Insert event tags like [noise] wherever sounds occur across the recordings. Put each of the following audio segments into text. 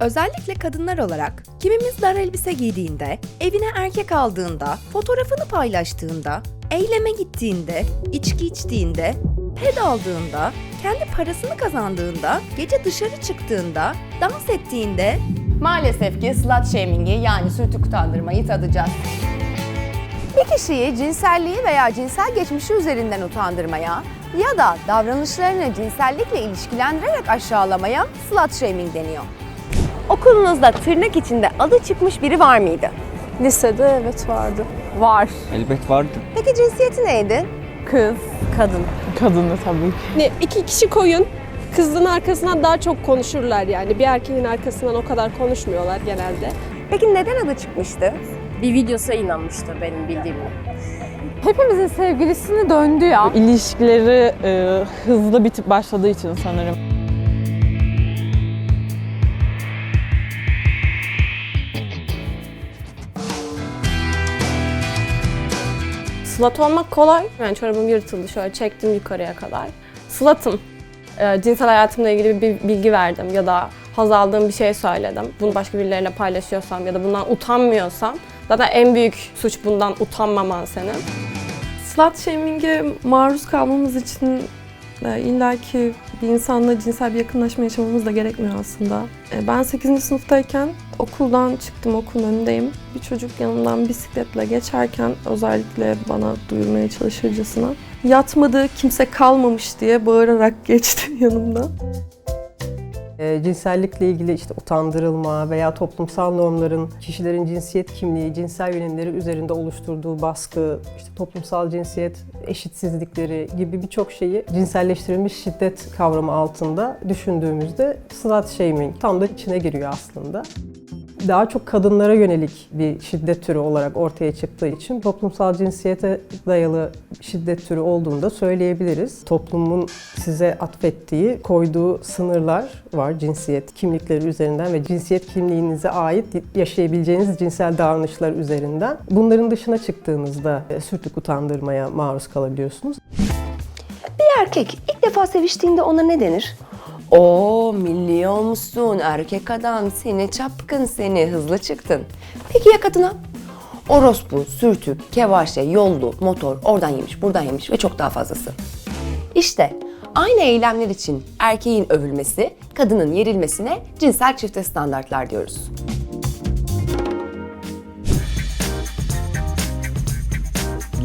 Özellikle kadınlar olarak kimimiz dar elbise giydiğinde, evine erkek aldığında, fotoğrafını paylaştığında, eyleme gittiğinde, içki içtiğinde, ped aldığında, kendi parasını kazandığında, gece dışarı çıktığında, dans ettiğinde Maalesef ki slut shaming'i yani sürtük utandırmayı tadacağız. Bir kişiyi cinselliği veya cinsel geçmişi üzerinden utandırmaya ya da davranışlarını cinsellikle ilişkilendirerek aşağılamaya slut shaming deniyor. Okulunuzda tırnak içinde adı çıkmış biri var mıydı? Lisede evet vardı. Var. Elbet vardı. Peki cinsiyeti neydi? Kız. Kadın. Kadını tabii ki. Ne, iki kişi koyun. Kızın arkasından daha çok konuşurlar yani. Bir erkeğin arkasından o kadar konuşmuyorlar genelde. Peki neden adı çıkmıştı? bir videosa inanmıştı benim bildiğimle. Hepimizin sevgilisini döndü ya. İlişkileri e, hızlı bitip başladığı için sanırım. Slut olmak kolay. Yani çorabım yırtıldı şöyle çektim yukarıya kadar. Slut'ım. Ee, cinsel hayatımla ilgili bir bilgi verdim ya da haz aldığım bir şey söyledim. Bunu başka birileriyle paylaşıyorsam ya da bundan utanmıyorsam zaten en büyük suç bundan utanmaman senin. Slut shaming'e maruz kalmamız için e, illaki bir insanla cinsel bir yakınlaşma yaşamamız da gerekmiyor aslında. E, ben 8. sınıftayken okuldan çıktım, okulun önündeyim. Bir çocuk yanımdan bisikletle geçerken özellikle bana duyurmaya çalışırcasına yatmadığı kimse kalmamış diye bağırarak [laughs] geçti yanımdan. E, cinsellikle ilgili işte utandırılma veya toplumsal normların kişilerin cinsiyet kimliği, cinsel yönelimleri üzerinde oluşturduğu baskı, işte toplumsal cinsiyet eşitsizlikleri gibi birçok şeyi cinselleştirilmiş şiddet kavramı altında düşündüğümüzde slut shaming tam da içine giriyor aslında. Daha çok kadınlara yönelik bir şiddet türü olarak ortaya çıktığı için toplumsal cinsiyete dayalı şiddet türü olduğunu da söyleyebiliriz. Toplumun size atfettiği, koyduğu sınırlar var cinsiyet kimlikleri üzerinden ve cinsiyet kimliğinize ait yaşayabileceğiniz cinsel davranışlar üzerinden. Bunların dışına çıktığınızda e, sürtük utandırmaya maruz kalabiliyorsunuz. Bir erkek ilk defa seviştiğinde ona ne denir? Oo milli olmuşsun, erkek adam, seni çapkın, seni hızlı çıktın. Peki ya kadına? Orospu, sürtük, kevaşe, yollu, motor, oradan yemiş, buradan yemiş ve çok daha fazlası. İşte aynı eylemler için erkeğin övülmesi, kadının yerilmesine cinsel çifte standartlar diyoruz.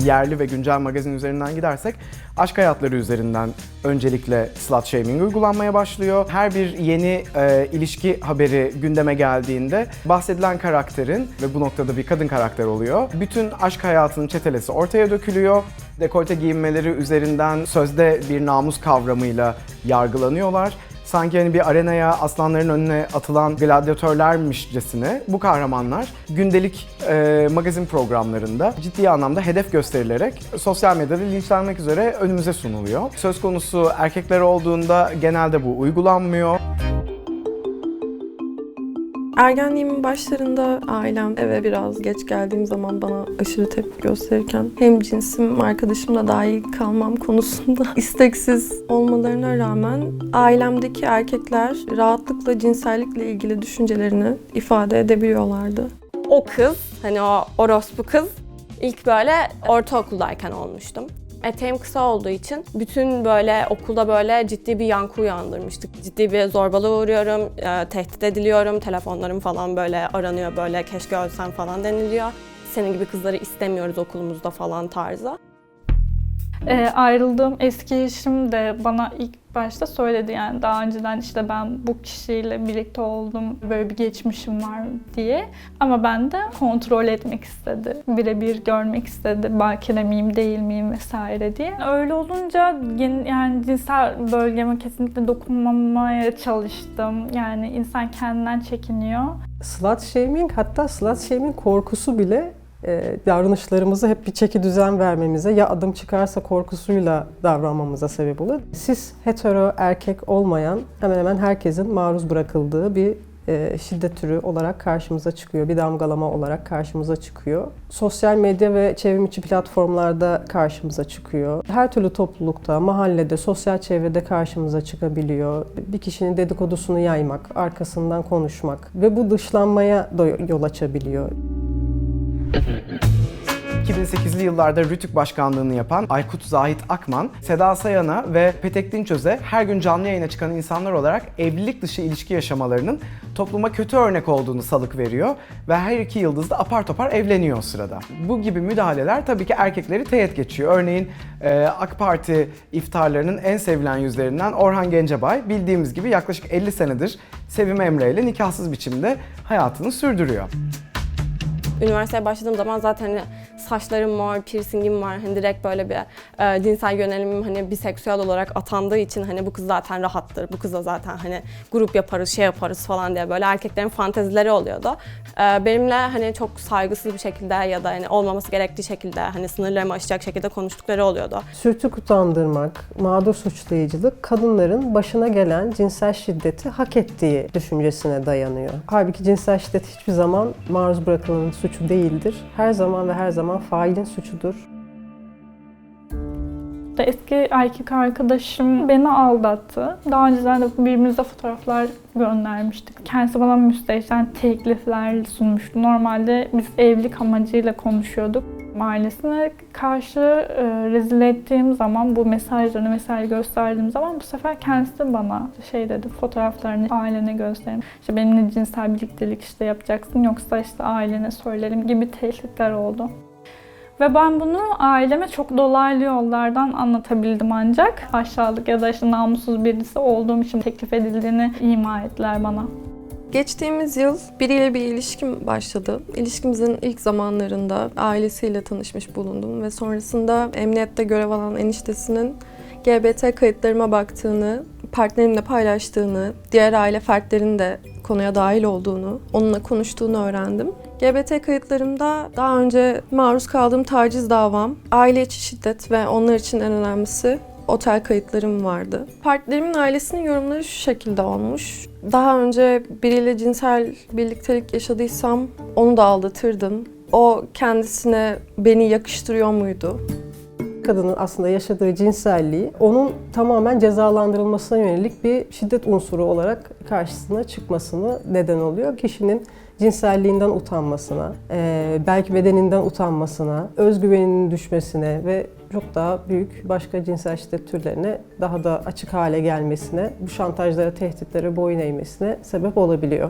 yerli ve güncel magazin üzerinden gidersek aşk hayatları üzerinden öncelikle slut shaming uygulanmaya başlıyor. Her bir yeni e, ilişki haberi gündeme geldiğinde bahsedilen karakterin ve bu noktada bir kadın karakter oluyor. Bütün aşk hayatının çetelesi ortaya dökülüyor. Dekolte giyinmeleri üzerinden sözde bir namus kavramıyla yargılanıyorlar sanki hani bir arenaya aslanların önüne atılan gladyatörlermişcesine bu kahramanlar gündelik e, magazin programlarında ciddi anlamda hedef gösterilerek sosyal medyada linçlenmek üzere önümüze sunuluyor. Söz konusu erkekler olduğunda genelde bu uygulanmıyor. Ergenliğimin başlarında ailem eve biraz geç geldiğim zaman bana aşırı tepki gösterirken hem cinsim arkadaşımla dahil kalmam konusunda [laughs] isteksiz olmalarına rağmen ailemdeki erkekler rahatlıkla cinsellikle ilgili düşüncelerini ifade edebiliyorlardı. O kız, hani o orospu kız ilk böyle ortaokuldayken olmuştum. Eteğim kısa olduğu için bütün böyle okulda böyle ciddi bir yankı uyandırmıştık. Ciddi bir zorbalığa uğruyorum, e, tehdit ediliyorum, telefonlarım falan böyle aranıyor böyle keşke ölsem falan deniliyor. Senin gibi kızları istemiyoruz okulumuzda falan tarzı. E, ayrıldığım eski eşim de bana ilk başta söyledi yani daha önceden işte ben bu kişiyle birlikte oldum, böyle bir geçmişim var diye. Ama ben de kontrol etmek istedi. Birebir görmek istedi. Bakire miyim değil miyim vesaire diye. Öyle olunca yani cinsel bölgeme kesinlikle dokunmamaya çalıştım. Yani insan kendinden çekiniyor. Slut shaming hatta slut shaming korkusu bile e, davranışlarımızı hep bir çeki düzen vermemize ya adım çıkarsa korkusuyla davranmamıza sebep olur. Siz hetero erkek olmayan hemen hemen herkesin maruz bırakıldığı bir e, şiddet türü olarak karşımıza çıkıyor. Bir damgalama olarak karşımıza çıkıyor. Sosyal medya ve çevrim içi platformlarda karşımıza çıkıyor. Her türlü toplulukta, mahallede, sosyal çevrede karşımıza çıkabiliyor. Bir kişinin dedikodusunu yaymak, arkasından konuşmak ve bu dışlanmaya da yol açabiliyor. 2008'li yıllarda Rütük Başkanlığını yapan Aykut Zahit Akman, Seda Sayan'a ve Petek Dinçöz'e her gün canlı yayına çıkan insanlar olarak evlilik dışı ilişki yaşamalarının topluma kötü örnek olduğunu salık veriyor ve her iki yıldız da apar topar evleniyor o sırada. Bu gibi müdahaleler tabii ki erkekleri teğet geçiyor. Örneğin e, AK Parti iftarlarının en sevilen yüzlerinden Orhan Gencebay bildiğimiz gibi yaklaşık 50 senedir Sevim Emre ile nikahsız biçimde hayatını sürdürüyor. Üniversiteye başladığım zaman zaten saçlarım var, piercingim var. Hani direkt böyle bir e, cinsel yönelimim hani biseksüel olarak atandığı için hani bu kız zaten rahattır. Bu kızla zaten hani grup yaparız, şey yaparız falan diye böyle erkeklerin fantezileri oluyordu. E, benimle hani çok saygısız bir şekilde ya da hani olmaması gerektiği şekilde hani sınırlarımı aşacak şekilde konuştukları oluyordu. Sürtük utandırmak, mağdur suçlayıcılık kadınların başına gelen cinsel şiddeti hak ettiği düşüncesine dayanıyor. Halbuki cinsel şiddet hiçbir zaman maruz bırakılanın suçu değildir. Her zaman ve her zaman failin suçudur. Eski erkek arkadaşım beni aldattı. Daha önceden de birbirimize fotoğraflar göndermiştik. Kendisi bana müstehcen teklifler sunmuştu. Normalde biz evlilik amacıyla konuşuyorduk. Ailesine karşı e, rezil ettiğim zaman, bu mesajlarını vesaire gösterdiğim zaman bu sefer kendisi bana şey dedi, fotoğraflarını ailene gösterin. İşte benimle cinsel birliktelik işte yapacaksın yoksa işte ailene söylerim gibi tehditler oldu. Ve ben bunu aileme çok dolaylı yollardan anlatabildim ancak. Aşağılık ya da işte namussuz birisi olduğum için teklif edildiğini ima ettiler bana. Geçtiğimiz yıl biriyle bir ilişkim başladı. İlişkimizin ilk zamanlarında ailesiyle tanışmış bulundum ve sonrasında emniyette görev alan eniştesinin GBT kayıtlarıma baktığını, partnerimle paylaştığını, diğer aile fertlerinin de konuya dahil olduğunu, onunla konuştuğunu öğrendim. GBT kayıtlarımda daha önce maruz kaldığım taciz davam, aile içi şiddet ve onlar için en önemlisi otel kayıtlarım vardı. Partnerimin ailesinin yorumları şu şekilde olmuş. Daha önce biriyle cinsel birliktelik yaşadıysam onu da aldatırdım. O kendisine beni yakıştırıyor muydu? Kadının aslında yaşadığı cinselliği onun tamamen cezalandırılmasına yönelik bir şiddet unsuru olarak karşısına çıkmasını neden oluyor. Kişinin cinselliğinden utanmasına, eee, belki bedeninden utanmasına, özgüveninin düşmesine ve çok daha büyük başka cinsel şiddet türlerine daha da açık hale gelmesine, bu şantajlara, tehditlere boyun eğmesine sebep olabiliyor.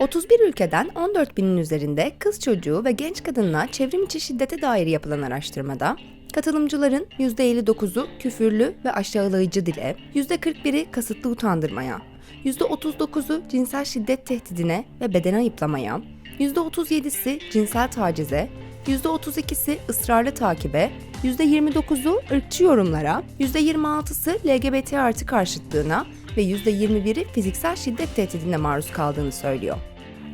31 ülkeden 14 binin üzerinde kız çocuğu ve genç kadınla çevrim içi şiddete dair yapılan araştırmada katılımcıların %59'u küfürlü ve aşağılayıcı dile, %41'i kasıtlı utandırmaya, %39'u cinsel şiddet tehdidine ve beden ayıplamaya, %37'si cinsel tacize, %32'si ısrarlı takibe, %29'u ırkçı yorumlara, %26'sı LGBT artı karşıtlığına ve %21'i fiziksel şiddet tehdidine maruz kaldığını söylüyor.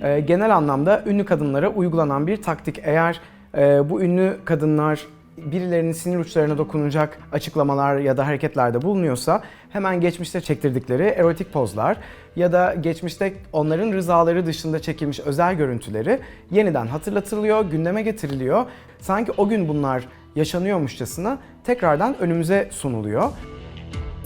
Ee, genel anlamda ünlü kadınlara uygulanan bir taktik. Eğer e, bu ünlü kadınlar birilerinin sinir uçlarına dokunacak açıklamalar ya da hareketlerde bulunuyorsa hemen geçmişte çektirdikleri erotik pozlar ya da geçmişte onların rızaları dışında çekilmiş özel görüntüleri yeniden hatırlatılıyor, gündeme getiriliyor. Sanki o gün bunlar yaşanıyormuşçasına tekrardan önümüze sunuluyor.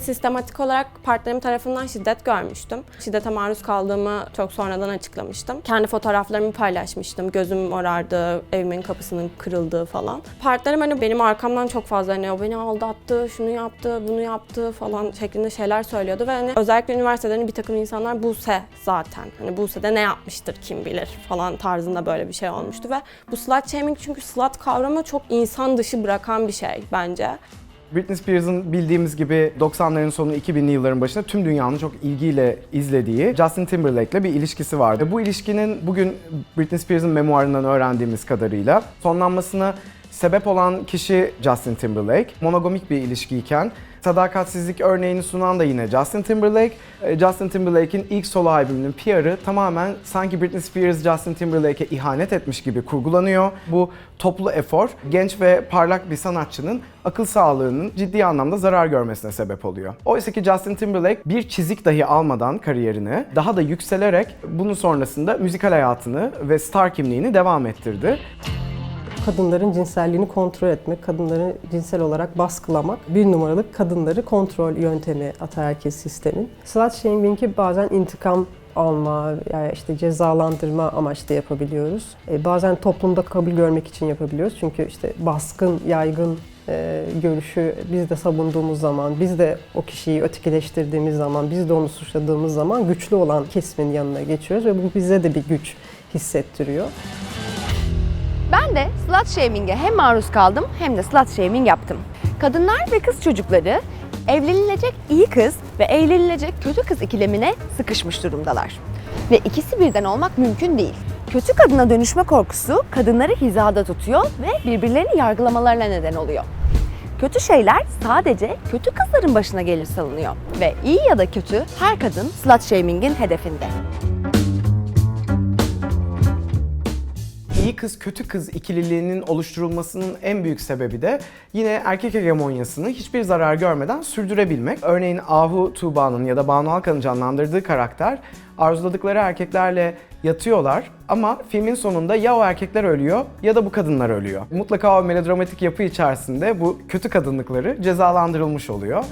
Sistematik olarak partnerim tarafından şiddet görmüştüm. Şiddete maruz kaldığımı çok sonradan açıklamıştım. Kendi fotoğraflarımı paylaşmıştım. Gözüm morardı, evimin kapısının kırıldığı falan. Partnerim hani benim arkamdan çok fazla hani o beni aldattı, şunu yaptı, bunu yaptı falan şeklinde şeyler söylüyordu. Ve hani özellikle üniversitede hani bir takım insanlar Buse zaten. Hani Buse'de ne yapmıştır kim bilir falan tarzında böyle bir şey olmuştu. Ve bu slut shaming çünkü slut kavramı çok insan dışı bırakan bir şey bence. Britney Spears'ın bildiğimiz gibi 90'ların sonu 2000'li yılların başında tüm dünyanın çok ilgiyle izlediği Justin Timberlake'le bir ilişkisi vardı. Bu ilişkinin bugün Britney Spears'ın memuarından öğrendiğimiz kadarıyla sonlanmasına sebep olan kişi Justin Timberlake. Monogamik bir ilişkiyken Sadakatsizlik örneğini sunan da yine Justin Timberlake. E, Justin Timberlake'in ilk solo albümünün PR'ı tamamen sanki Britney Spears Justin Timberlake'e ihanet etmiş gibi kurgulanıyor. Bu toplu efor genç ve parlak bir sanatçının akıl sağlığının ciddi anlamda zarar görmesine sebep oluyor. Oysa ki Justin Timberlake bir çizik dahi almadan kariyerini daha da yükselerek bunun sonrasında müzikal hayatını ve star kimliğini devam ettirdi. Kadınların cinselliğini kontrol etmek, kadınları cinsel olarak baskılamak bir numaralı kadınları kontrol yöntemi ataerkil sistemin. Slut shaming'i bazen intikam alma, yani işte cezalandırma amaçlı yapabiliyoruz. E, bazen toplumda kabul görmek için yapabiliyoruz. Çünkü işte baskın, yaygın e, görüşü biz de savunduğumuz zaman, biz de o kişiyi ötekileştirdiğimiz zaman, biz de onu suçladığımız zaman güçlü olan kesimin yanına geçiyoruz ve bu bize de bir güç hissettiriyor. Ben de slut shaming'e hem maruz kaldım hem de slut shaming yaptım. Kadınlar ve kız çocukları evlenilecek iyi kız ve eğlenilecek kötü kız ikilemine sıkışmış durumdalar. Ve ikisi birden olmak mümkün değil. Kötü kadına dönüşme korkusu kadınları hizada tutuyor ve birbirlerini yargılamalarına neden oluyor. Kötü şeyler sadece kötü kızların başına gelir sanılıyor. Ve iyi ya da kötü her kadın slut shaming'in hedefinde. İyi kız kötü kız ikililiğinin oluşturulmasının en büyük sebebi de yine erkek hegemonyasını hiçbir zarar görmeden sürdürebilmek. Örneğin Ahu Tuğba'nın ya da Banu Alkan'ın canlandırdığı karakter arzuladıkları erkeklerle yatıyorlar ama filmin sonunda ya o erkekler ölüyor ya da bu kadınlar ölüyor. Mutlaka o melodramatik yapı içerisinde bu kötü kadınlıkları cezalandırılmış oluyor.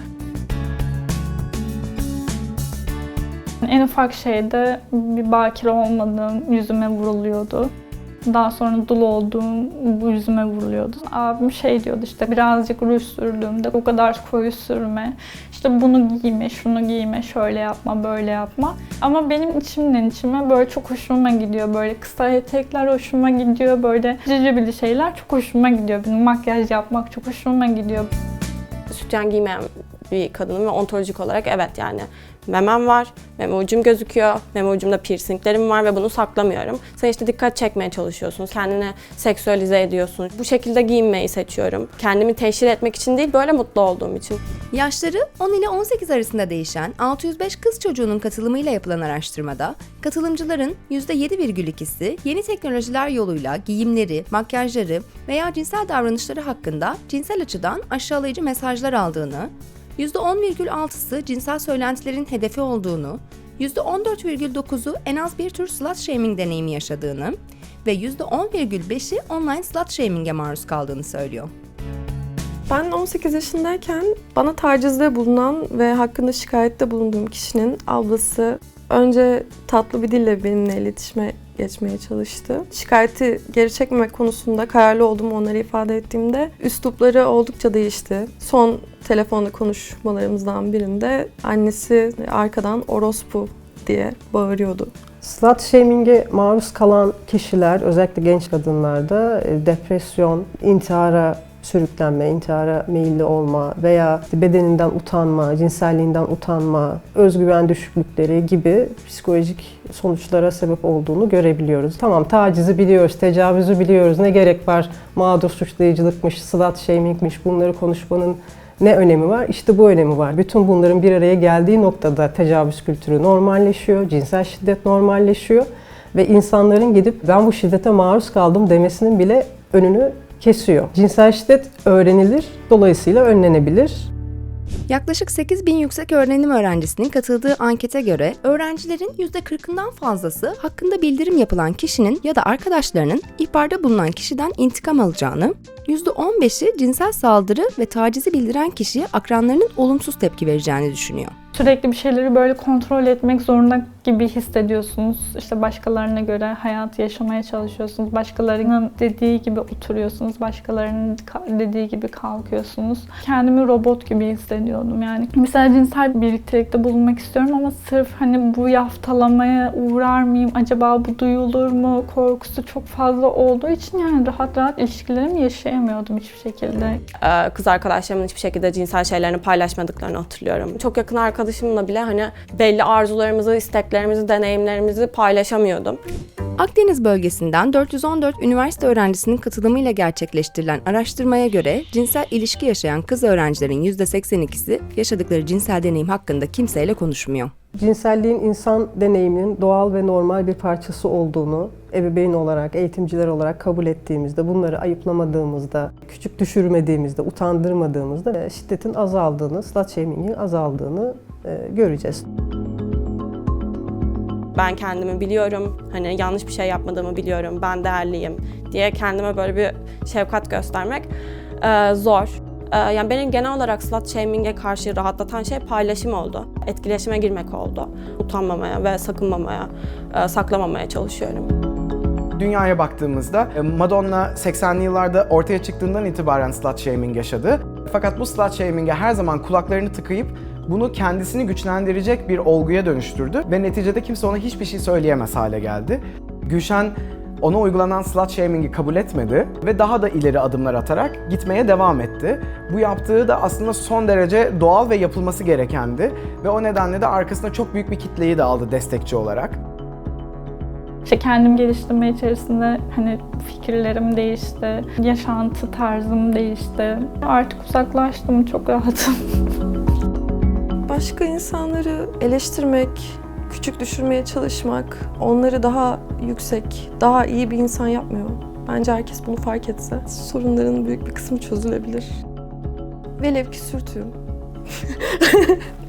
En ufak şeyde bir bakire olmadığım yüzüme vuruluyordu. Daha sonra dul olduğum bu yüzüme vuruluyordu. Abim şey diyordu işte birazcık ruj sürdüğümde o kadar koyu sürme. İşte bunu giyme, şunu giyme, şöyle yapma, böyle yapma. Ama benim içimden içime böyle çok hoşuma gidiyor. Böyle kısa etekler hoşuma gidiyor. Böyle cicibili şeyler çok hoşuma gidiyor. Benim makyaj yapmak çok hoşuma gidiyor. Sütyen giymeyen bir kadınım ve ontolojik olarak evet yani memem var, meme ucum gözüküyor, meme ucumda piercinglerim var ve bunu saklamıyorum. Sen işte dikkat çekmeye çalışıyorsun, kendini seksüelize ediyorsun. Bu şekilde giyinmeyi seçiyorum. Kendimi teşhir etmek için değil, böyle mutlu olduğum için. Yaşları 10 ile 18 arasında değişen 605 kız çocuğunun katılımıyla yapılan araştırmada katılımcıların %7,2'si yeni teknolojiler yoluyla giyimleri, makyajları veya cinsel davranışları hakkında cinsel açıdan aşağılayıcı mesajlar aldığını, %10,6'sı cinsel söylentilerin hedefi olduğunu, %14,9'u en az bir tür slut shaming deneyimi yaşadığını ve %10,5'i online slut shaming'e maruz kaldığını söylüyor. Ben 18 yaşındayken bana tacizde bulunan ve hakkında şikayette bulunduğum kişinin ablası önce tatlı bir dille benimle iletişime geçmeye çalıştı. Şikayeti geri çekmemek konusunda kararlı olduğumu onlara ifade ettiğimde üslupları oldukça değişti. Son telefonda konuşmalarımızdan birinde annesi arkadan orospu diye bağırıyordu. Slut shaming'e maruz kalan kişiler, özellikle genç kadınlarda e, depresyon, intihara sürüklenme, intihara meyilli olma veya bedeninden utanma, cinselliğinden utanma, özgüven düşüklükleri gibi psikolojik sonuçlara sebep olduğunu görebiliyoruz. Tamam tacizi biliyoruz, tecavüzü biliyoruz. Ne gerek var mağdur suçlayıcılıkmış, slut shamingmiş bunları konuşmanın ne önemi var? İşte bu önemi var. Bütün bunların bir araya geldiği noktada tecavüz kültürü normalleşiyor, cinsel şiddet normalleşiyor ve insanların gidip ben bu şiddete maruz kaldım demesinin bile önünü kesiyor. Cinsel şiddet öğrenilir, dolayısıyla önlenebilir. Yaklaşık 8 bin yüksek öğrenim öğrencisinin katıldığı ankete göre öğrencilerin %40'ından fazlası hakkında bildirim yapılan kişinin ya da arkadaşlarının ihbarda bulunan kişiden intikam alacağını, %15'i cinsel saldırı ve tacizi bildiren kişiye akranlarının olumsuz tepki vereceğini düşünüyor. Sürekli bir şeyleri böyle kontrol etmek zorunda gibi hissediyorsunuz. İşte başkalarına göre hayatı yaşamaya çalışıyorsunuz. Başkalarının dediği gibi oturuyorsunuz. Başkalarının ka- dediği gibi kalkıyorsunuz. Kendimi robot gibi hissediyordum yani. Mesela cinsel bir birliktelikte bulunmak istiyorum ama sırf hani bu yaftalamaya uğrar mıyım? Acaba bu duyulur mu? Korkusu çok fazla olduğu için yani rahat rahat ilişkilerimi yaşayamıyordum hiçbir şekilde. Ee, Kız arkadaşlarımın hiçbir şekilde cinsel şeylerini paylaşmadıklarını hatırlıyorum. Çok yakın arkadaşımla bile hani belli arzularımızı, isteklerimizi, deneyimlerimizi paylaşamıyordum. Akdeniz bölgesinden 414 üniversite öğrencisinin katılımıyla gerçekleştirilen araştırmaya göre cinsel ilişki yaşayan kız öğrencilerin %82'si yaşadıkları cinsel deneyim hakkında kimseyle konuşmuyor. Cinselliğin insan deneyiminin doğal ve normal bir parçası olduğunu ebeveyn olarak, eğitimciler olarak kabul ettiğimizde, bunları ayıplamadığımızda, küçük düşürmediğimizde, utandırmadığımızda e, şiddetin azaldığını, slut shaming'in azaldığını e, göreceğiz. Ben kendimi biliyorum, hani yanlış bir şey yapmadığımı biliyorum, ben değerliyim diye kendime böyle bir şefkat göstermek e, zor. E, yani beni genel olarak slut shaming'e karşı rahatlatan şey paylaşım oldu. Etkileşime girmek oldu. Utanmamaya ve sakınmamaya, e, saklamamaya çalışıyorum. Dünyaya baktığımızda e, Madonna 80'li yıllarda ortaya çıktığından itibaren slut shaming yaşadı. Fakat bu slut shaming'e her zaman kulaklarını tıkayıp bunu kendisini güçlendirecek bir olguya dönüştürdü ve neticede kimse ona hiçbir şey söyleyemez hale geldi. Gülşen ona uygulanan slut shaming'i kabul etmedi ve daha da ileri adımlar atarak gitmeye devam etti. Bu yaptığı da aslında son derece doğal ve yapılması gerekendi ve o nedenle de arkasında çok büyük bir kitleyi de aldı destekçi olarak. İşte kendim geliştirme içerisinde hani fikirlerim değişti, yaşantı tarzım değişti. Artık uzaklaştım, çok rahatım. [laughs] Başka insanları eleştirmek, küçük düşürmeye çalışmak onları daha yüksek, daha iyi bir insan yapmıyor. Bence herkes bunu fark etse sorunların büyük bir kısmı çözülebilir. Velev ki sürtüyorum. [laughs]